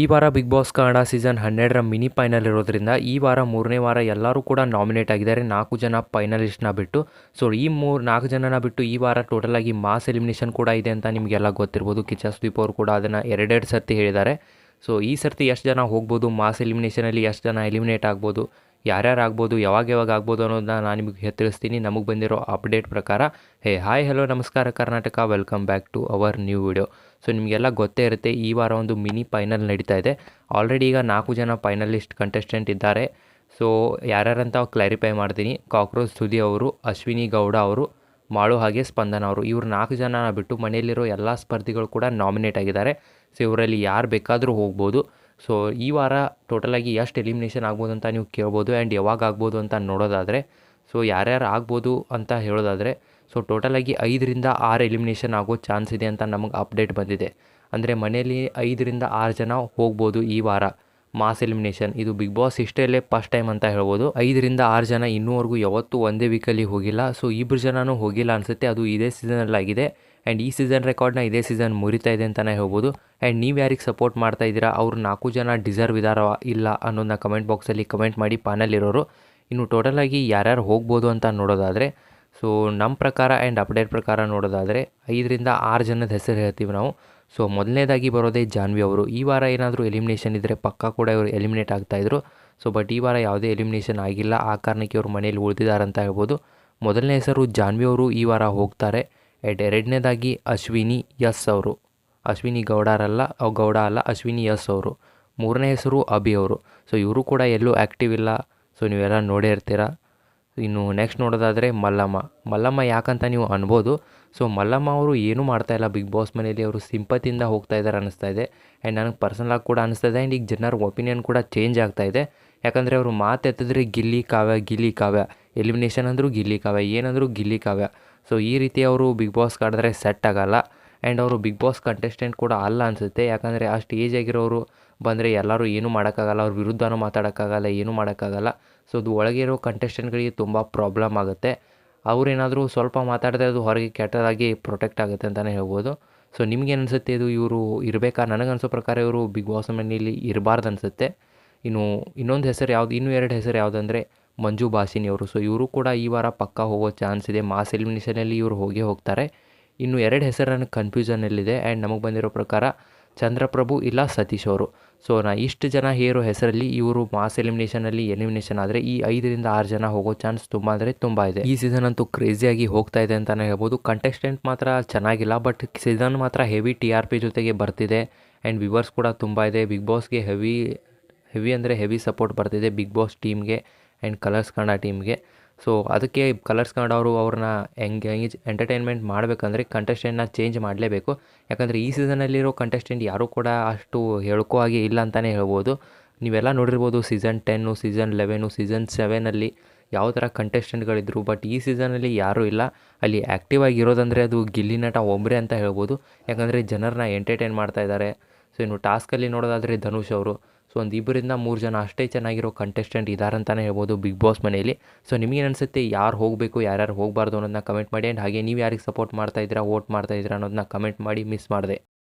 ಈ ವಾರ Bigg Boss Kannada season ಹನ್ನೆರಡರ ಮಿನಿ ಫೈನಲ್ ಇರೋದ್ರಿಂದ ಈ ವಾರ ಮೂರನೇ ವಾರ ಎಲ್ಲರೂ ಕೂಡ ನಾಮಿನೇಟ್ ಆಗಿದ್ದಾರೆ. ನಾಲ್ಕು ಜನ ಫೈನಲಿಸ್ಟ್ನ ಬಿಟ್ಟು. ಸೊ ಈ ಮೂರು, ನಾಲ್ಕು ಜನನ ಬಿಟ್ಟು ಈ ವಾರ ಟೋಟಲ್ ಆಗಿ ಮಾಸ್ ಎಲಿಮಿನೇಷನ್ ಕೂಡ ಇದೆ ಅಂತ ನಿಮಗೆಲ್ಲ ಗೊತ್ತಿರ್ಬೋದು. ಕಿಚ್ಚ ಸುದೀಪ್ ಅವರು ಕೂಡ ಅದನ್ನು ಎರಡೆರಡು ಸರ್ತಿ ಹೇಳಿದ್ದಾರೆ. ಸೊ ಈ ಸರ್ತಿ ಎಷ್ಟು ಜನ ಹೋಗ್ಬೋದು? ಮಾಸ್ ಎಲಿಮಿನೇಷನಲ್ಲಿ ಎಷ್ಟು ಜನ ಎಲಿಮಿನೇಟ್ ಆಗ್ಬೋದು? ಯಾರ್ಯಾರು ಆಗ್ಬೋದು, ಯಾವಾಗ ಯಾವಾಗ ಆಗ್ಬೋದು ಅನ್ನೋದನ್ನ ನಾನು ನಿಮಗೆ ತಿಳಿಸ್ತೀನಿ. ನಮಗೆ ಬಂದಿರೋ ಅಪ್ಡೇಟ್ ಪ್ರಕಾರ, ಹೇ, ಹಾಯ್, ಹಲೋ, ನಮಸ್ಕಾರ Karnataka. Welcome back to our new video. So, ನಿಮಗೆಲ್ಲ ಗೊತ್ತೇ ಇರುತ್ತೆ, ಈ ವಾರ ಒಂದು ಮಿನಿ ಫೈನಲ್ ನಡೀತಾ ಇದೆ. ಆಲ್ರೆಡಿ ಈಗ ನಾಲ್ಕು ಜನ ಫೈನಲಿಸ್ಟ್ ಕಂಟೆಸ್ಟೆಂಟ್ ಇದ್ದಾರೆ. ಸೊ, ಯಾರ್ಯಾರಂತ ಕ್ಲಾರಿಫೈ ಮಾಡ್ತೀನಿ. ಕಾಕ್ರೋಚ್ ಸುದಿ ಅವರು, ಅಶ್ವಿನಿ ಗೌಡ ಅವರು, ಮಾಳು ಹಾಗೆ ಸ್ಪಂದನ ಅವರು. ಇವರು ನಾಲ್ಕು ಜನ ಬಿಟ್ಟು ಮನೆಯಲ್ಲಿರೋ ಎಲ್ಲ ಸ್ಪರ್ಧಿಗಳು ಕೂಡ ನಾಮಿನೇಟ್ ಆಗಿದ್ದಾರೆ. ಸೊ, ಇವರಲ್ಲಿ ಯಾರು ಬೇಕಾದರೂ ಹೋಗ್ಬೋದು. ಸೊ ಈ ವಾರ ಟೋಟಲಾಗಿ ಎಷ್ಟು ಎಲಿಮಿನೇಷನ್ ಆಗ್ಬೋದು ಅಂತ ನೀವು ಕೇಳ್ಬೋದು ಆ್ಯಂಡ್ ಯಾವಾಗ ಆಗ್ಬೋದು ಅಂತ ನೋಡೋದಾದರೆ ಸೊ ಯಾರ್ಯಾರು ಆಗ್ಬೋದು ಅಂತ ಹೇಳೋದಾದರೆ ಸೊ ಟೋಟಲಾಗಿ ಐದರಿಂದ ಆರು ಎಲಿಮಿನೇಷನ್ ಆಗೋ ಚಾನ್ಸ್ ಇದೆ ಅಂತ ನಮಗೆ ಅಪ್ಡೇಟ್ ಬಂದಿದೆ. ಅಂದರೆ ಮನೆಯಲ್ಲಿ ಐದರಿಂದ ಆರು ಜನ ಹೋಗ್ಬೋದು ಈ ವಾರ. Mass elimination. ಇದು ಬಿಗ್ ಬಾಸ್ ಇಷ್ಟೇ ಫಸ್ಟ್ ಟೈಮ್ ಅಂತ ಹೇಳ್ಬೋದು. ಐದರಿಂದ ಆರು ಜನ ಇನ್ನೂವರೆಗೂ ಯಾವತ್ತೂ ಒಂದೇ ವೀಕಲ್ಲಿ ಹೋಗಿಲ್ಲ. ಸೊ ಇಬ್ಬರು ಜನನೂ ಹೋಗಿಲ್ಲ ಅನಿಸುತ್ತೆ. ಅದು ಇದೇ ಸೀಸನಲ್ಲಾಗಿದೆ ಆ್ಯಂಡ್ ಈ ಸೀಸನ್ ರೆಕಾರ್ಡ್ನ ಇದೇ ಸೀಸನ್ ಮುರಿತಾ ಇದೆ ಅಂತಲೇ ಹೇಳ್ಬೋದು. ಆ್ಯಂಡ್ ನೀವು ಯಾರಿಗೆ ಸಪೋರ್ಟ್ ಮಾಡ್ತಾ ಇದ್ದೀರಾ? ಅವ್ರು ನಾಲ್ಕು ಜನ ಡಿಸರ್ವ್ ಇದಾರ ಇಲ್ಲ ಅನ್ನೋದನ್ನ ಕಮೆಂಟ್ ಬಾಕ್ಸಲ್ಲಿ ಕಮೆಂಟ್ ಮಾಡಿ ಪಾನಲ್ಲಿರೋರು ಇನ್ನು ಟೋಟಲಾಗಿ ಯಾರ್ಯಾರು ಹೋಗ್ಬೋದು ಅಂತ ನೋಡೋದಾದರೆ ಸೊ ನಮ್ಮ ಪ್ರಕಾರ ಆ್ಯಂಡ್ ಅಪ್ಡೇಟ್ ಪ್ರಕಾರ ನೋಡೋದಾದರೆ, ಐದರಿಂದ ಆರು ಜನದ ಹೆಸರು ಹೇಳ್ತೀವಿ ನಾವು. ಸೊ ಮೊದಲನೇದಾಗಿ ಬರೋದೇ ಜಾನ್ವಿ ಅವರು. ಈ ವಾರ ಏನಾದರೂ ಎಲಿಮಿನೇಷನ್ ಇದ್ದರೆ ಪಕ್ಕ ಕೂಡ ಇವರು ಎಲಿಮಿನೇಟ್ ಆಗ್ತಾಯಿದ್ರು ಸೊ ಬಟ್ ಈ ವಾರ ಯಾವುದೇ ಎಲಿಮಿನೇಷನ್ ಆಗಿಲ್ಲ. ಆ ಕಾರಣಕ್ಕೆ ಇವರು ಮನೇಲಿ ಉಳಿದಿದ್ದಾರೆ ಅಂತ ಹೇಳ್ಬೋದು. ಮೊದಲನೇ ಹೆಸರು ಜಾನ್ವಿ ಅವರು ಈ ವಾರ ಹೋಗ್ತಾರೆ. ಎಟ್ ಎರಡನೇದಾಗಿ ಅಶ್ವಿನಿ ಎಸ್ ಅವರು. ಅಶ್ವಿನಿ ಗೌಡರಲ್ಲ ಗೌಡ ಅಲ್ಲ, ಅಶ್ವಿನಿ ಎಸ್ ಅವರು. ಮೂರನೇ ಹೆಸರು ಅಭಿ ಅವರು. ಸೊ ಇವರು ಕೂಡ ಎಲ್ಲೂ ಆ್ಯಕ್ಟಿವ್ ಇಲ್ಲ. ಸೊ ನೀವೆಲ್ಲ ನೋಡೇ ಇರ್ತೀರ? ಇನ್ನು ನೆಕ್ಸ್ಟ್ ನೋಡೋದಾದರೆ ಮಲ್ಲಮ್ಮ. ಮಲ್ಲಮ್ಮ ಯಾಕಂತ ನೀವು ಅನ್ಬೋದು. ಸೊ ಮಲ್ಲಮ್ಮ ಅವರು ಏನೂ ಮಾಡ್ತಾಯಿಲ್ಲ ಬಿಗ್ ಬಾಸ್ ಮನೇಲಿ ಅವರು ಸಿಂಪತಿಯಿಂದ ಹೋಗ್ತಾ ಇದ್ದಾರೆ ಅನ್ನಿಸ್ತಾ ಇದೆ. ಆ್ಯಂಡ್ ನನಗೆ ಪರ್ಸನಲಾಗಿ ಕೂಡ ಅನಿಸ್ತಾ ಇದೆ. ಆ್ಯಂಡ್ ಈಗ ಜನರ ಒಪಿನಿಯನ್ ಕೂಡ ಚೇಂಜ್ ಆಗ್ತಾ ಇದೆ. ಯಾಕಂದರೆ ಅವರು ಮಾತೆತ್ತಿದ್ರೆ ಗಿಲ್ಲಿ ಕಾವ್ಯ ಗಿಲ್ಲಿ ಕಾವ್ಯ. ಎಲಿಮಿನೇಷನ್ ಅಂದರೂ ಗಿಲ್ಲಿ ಕಾವ್ಯ. ಏನಂದರೂ ಗಿಲ್ಲಿ ಕಾವ್ಯ. ಸೊ ಈ ರೀತಿ ಅವರು ಬಿಗ್ ಬಾಸ್ ಕಾಡಿದ್ರೆ ಸೆಟ್ ಆಗಲ್ಲ. ಆ್ಯಂಡ್ ಅವರು ಬಿಗ್ ಬಾಸ್ ಕಂಟೆಸ್ಟೆಂಟ್ ಕೂಡ ಅಲ್ಲ ಅನಿಸುತ್ತೆ. ಯಾಕಂದರೆ ಅಷ್ಟು ಏಜ್ ಆಗಿರೋರು ಬಂದರೆ ಎಲ್ಲರೂ ಏನೂ ಮಾಡೋಕ್ಕಾಗಲ್ಲ, ಅವ್ರ ವಿರುದ್ಧನೂ ಮಾತಾಡೋಕ್ಕಾಗಲ್ಲ, ಏನೂ ಮಾಡೋಕ್ಕಾಗಲ್ಲ. ಸೊ ಅದು ಒಳಗೆ ಇರೋ ಕಂಟೆಸ್ಟೆಂಟ್ಗಳಿಗೆ ತುಂಬ ಪ್ರಾಬ್ಲಮ್ ಆಗುತ್ತೆ. ಅವರೇನಾದರೂ ಸ್ವಲ್ಪ ಮಾತಾಡಿದ್ರೆ ಅದು ಹೊರಗೆ ಕೆಟ್ಟದಾಗಿ ಪ್ರೊಟೆಕ್ಟ್ ಆಗುತ್ತೆ ಅಂತಲೇ ಹೇಳ್ಬೋದು. ಸೊ ನಿಮ್ಗೇನು ಅನಿಸುತ್ತೆ ಇದು? ಇವರು ಇರಬೇಕಾ? ನನಗೆ ಅನಿಸೋ ಪ್ರಕಾರ ಇವರು ಬಿಗ್ ಬಾಸ್ ಮನೆಯಲ್ಲಿ ಇರಬಾರ್ದು ಅನಿಸುತ್ತೆ ಇನ್ನು ಇನ್ನೊಂದು ಹೆಸರು ಯಾವುದು, ಇನ್ನೂ ಎರಡು ಹೆಸರು ಯಾವುದಂದರೆ ಮಂಜು ಬಾಸಿನಿ ಅವರು ಸೊ ಇವರು ಕೂಡ ಈ ವಾರ ಪಕ್ಕ ಹೋಗೋ ಚಾನ್ಸ್ ಇದೆ. ಮಾಸ್ ಎಲಿಮಿನೇಷನಲ್ಲಿ ಇವರು ಹೋಗೇ ಹೋಗ್ತಾರೆ. ಇನ್ನು ಎರಡು ಹೆಸರು ನನಗೆ ಕನ್ಫ್ಯೂಷನಲ್ಲಿದೆ ಆ್ಯಂಡ್ ನಮಗೆ ಬಂದಿರೋ ಪ್ರಕಾರ ಚಂದ್ರಪ್ರಭು ಇಲ್ಲ ಸತೀಶ್ ಅವರು. ಸೊ ನಾ ಇಷ್ಟು ಜನ ಹೇರೋ ಹೆಸರಲ್ಲಿ ಇವರು ಮಾಸ್ ಎಲಿಮಿನೇಷನಲ್ಲಿ ಎಲಿಮಿನೇಷನ್ ಆದರೆ ಈ ಐದರಿಂದ ಆರು ಜನ ಹೋಗೋ ಚಾನ್ಸ್ ತುಂಬ ಅಂದರೆ ತುಂಬ ಇದೆ. ಈ ಸೀಸನ್ ಅಂತೂ ಕ್ರೇಜಿಯಾಗಿ ಹೋಗ್ತಾ ಇದೆ ಅಂತಲೇ ಹೇಳ್ಬೋದು. ಕಂಟೆಸ್ಟೆಂಟ್ ಮಾತ್ರ ಚೆನ್ನಾಗಿಲ್ಲ ಬಟ್ ಸೀಸನ್ ಮಾತ್ರ ಹೆವಿ ಟಿ ಆರ್ ಪಿ ಜೊತೆಗೆ ಬರ್ತಿದೆ. ಆ್ಯಂಡ್ ವಿವರ್ಸ್ ಕೂಡ ತುಂಬ ಇದೆ. ಬಿಗ್ ಬಾಸ್ಗೆ ಹೆವಿ ಹೆವಿ ಅಂದರೆ ಹೆವಿ ಸಪೋರ್ಟ್ ಬರ್ತಿದೆ ಬಿಗ್ ಬಾಸ್ ಟೀಮ್ಗೆ ಆ್ಯಂಡ್ ಕಲರ್ಸ್ ಕನ್ನಡ ಟೀಮ್ಗೆ ಸೊ ಅದಕ್ಕೆ ಕಲರ್ಸ್ ಕನ್ನಡ ಅವರು ಅವ್ರನ್ನ ಎಂಗೇಜ್ ಎಂಟರ್ಟೈನ್ಮೆಂಟ್ ಮಾಡಬೇಕಂದ್ರೆ ಕಂಟೆಸ್ಟೆಂಟ್ನ ಚೇಂಜ್ ಮಾಡಲೇಬೇಕು. ಯಾಕಂದರೆ ಈ ಸೀಸನಲ್ಲಿರೋ ಕಂಟೆಸ್ಟೆಂಟ್ ಯಾರೂ ಕೂಡ ಅಷ್ಟು ಹೇಳ್ಕೋ ಹಾಗೆ ಇಲ್ಲ ಅಂತಲೇ ಹೇಳ್ಬೋದು. ನೀವೆಲ್ಲ ನೋಡಿರ್ಬೋದು season ten season eleven season ಸೆವೆನಲ್ಲಿ ಯಾವ ಥರ ಕಂಟೆಸ್ಟೆಂಟ್ಗಳಿದ್ದರು ಬಟ್ ಈ ಸೀಸನಲ್ಲಿ ಯಾರೂ ಇಲ್ಲ. ಅಲ್ಲಿ ಆ್ಯಕ್ಟಿವ್ ಆಗಿರೋದಂದರೆ ಅದು ಗಿಲ್ಲಿ ನಟ ಒಬ್ಬರೇ ಅಂತ ಹೇಳ್ಬೋದು. ಯಾಕಂದರೆ ಜನರನ್ನ ಎಂಟರ್ಟೈನ್ ಮಾಡ್ತಾ ಇದ್ದಾರೆ. ಸೊ ಇನ್ನು ಟಾಸ್ಕಲ್ಲಿ ನೋಡೋದಾದರೆ ಧನುಷ್ ಅವರು. ಸೊ ಒಂದು ಇಬ್ಬರಿಂದ ಮೂರು ಜನ ಅಷ್ಟೇ ಚೆನ್ನಾಗಿರೋ ಕಂಟೆಸ್ಟೆಂಟ್ ಇದ್ದಾರೆ ಅಂತಲೇ ಹೇಳ್ಬೋದು ಬಿಗ್ ಬಾಸ್ ಮನೆಯಲ್ಲಿ. ಸೊ ನಿಮಗೆ ಅನಿಸುತ್ತೆ ಯಾರು ಹೋಗಬೇಕು, ಯಾರ್ಯಾರು ಹೋಗಬಾರ್ದು ಅನ್ನೋದನ್ನ ಕಮೆಂಟ್ ಮಾಡಿ ಆ್ಯಂಡ್ ಹಾಗೆ ನೀವು ಯಾರಿಗೆ ಸಪೋರ್ಟ್ ಮಾಡ್ತಾ ಇದ್ದೀರಾ ವೋಟ್ ಮಾಡ್ತಾ ಇದ್ದೀರಾ ಅನ್ನೋದನ್ನ ಕಮೆಂಟ್ ಮಾಡಿ ಮಿಸ್ ಮಾಡಿದೆ.